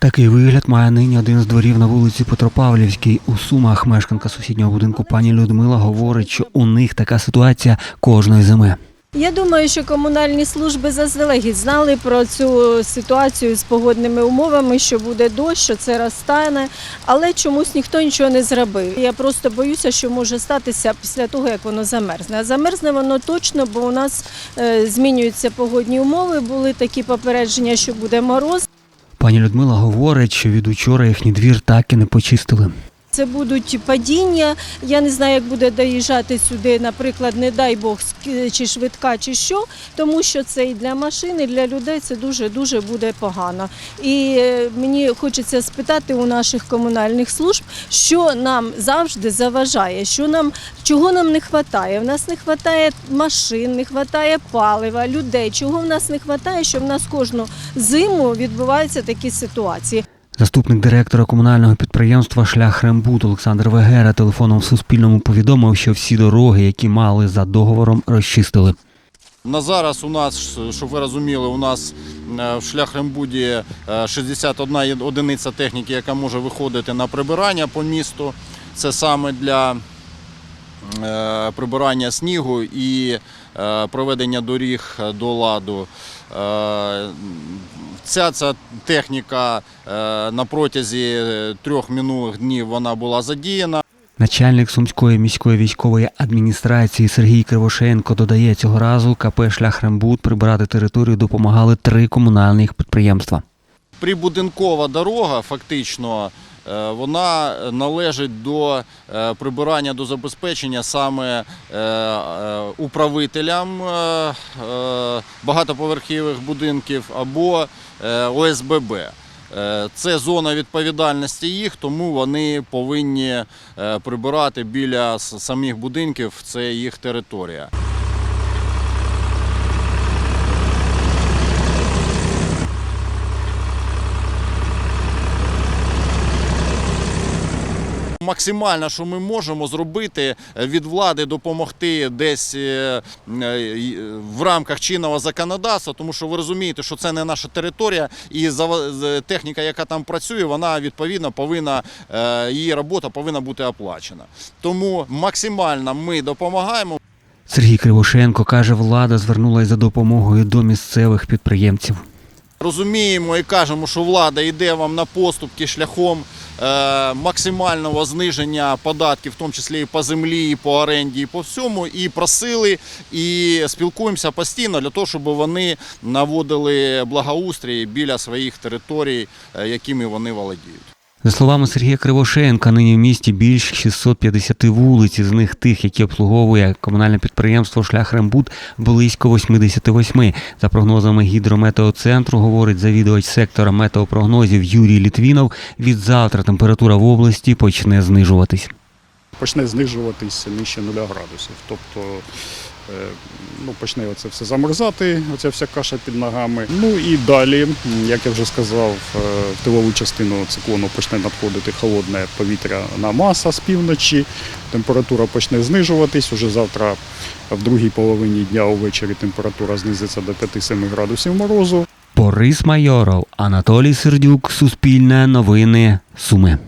Такий вигляд має нині один з дворів на вулиці Петропавлівській. У Сумах мешканка сусіднього будинку пані Людмила говорить, що у них така ситуація кожної зими. Я думаю, що комунальні служби заздалегідь знали про цю ситуацію з погодними умовами, що буде дощ, що це розтане, але чомусь ніхто нічого не зробив. Я просто боюся, що може статися після того, як воно замерзне. А замерзне воно точно, бо у нас е, змінюються погодні умови. Були такі попередження, що буде мороз. Пані Людмила говорить, що від учора їхній двір так і не почистили. Це будуть падіння. Я не знаю, як буде доїжджати сюди, наприклад, не дай Бог, чи швидка, чи що, тому що це і для машин, і для людей це дуже дуже буде погано. І е, мені хочеться спитати у наших комунальних служб, що нам завжди заважає, що нам чого нам не вистачає. В нас не вистачає машин, не вистачає палива, людей. Чого в нас не вистачає, що в нас кожну зиму відбуваються такі ситуації. Заступник директора комунального підприємства Шлях Рембут Олександр Вегера телефоном в Суспільному повідомив, що всі дороги, які мали за договором, розчистили. На зараз у нас, щоб ви розуміли, у нас е, в шлях Рембуді е, 61 є- одиниця техніки, яка може виходити на прибирання по місту. Це саме для е, прибирання снігу і е, проведення доріг до ладу. Е, Ця, ця техніка е, на протязі е, трьох минулих днів вона була задіяна. Начальник Сумської міської військової адміністрації Сергій Кривошеєнко додає цього разу КП Шлях Рембут прибирати територію допомагали три комунальних підприємства. Прибудинкова дорога, фактично, е, вона належить до е, прибирання до забезпечення саме е, управителям багатоповерхівих будинків або ОСББ. Це зона відповідальності їх, тому вони повинні прибирати біля самих будинків, це їх територія. Максимально, що ми можемо зробити е, від влади допомогти десь е, е, в рамках чинного законодавства, тому що ви розумієте, що це не наша територія, і техніка, яка там працює, вона відповідно повинна її робота повинна бути оплачена. Тому максимально ми допомагаємо. Сергій Кривошеєнко каже, влада звернулася за допомогою до місцевих підприємців. Розуміємо і кажемо, що влада йде вам на поступки шляхом е, максимального зниження податків, в тому числі і по землі, і по оренді, і по всьому. І просили, і спілкуємося постійно для того, щоб вони наводили благоустрій біля своїх територій, е, якими вони володіють. За словами Сергія Кривошеєнка, нині в місті більш 650 вулиць, з них тих, які обслуговує комунальне підприємство Шлях Рембут, близько 88. За прогнозами гідрометеоцентру, говорить завідувач сектора метеопрогнозів Юрій Літвінов, від завтра температура в області почне знижуватись. почне знижуватись нижче 0 градусів. Тобто ну, почне оце все замерзати, оця вся каша під ногами. Ну і далі, як я вже сказав, е, в тилову частину циклону почне надходити холодне повітряна маса з півночі. Температура почне знижуватись. Уже завтра в другій половині дня увечері температура знизиться до 5-7 градусів морозу. Борис Майоров, Анатолій Сердюк, Суспільне новини, Суми.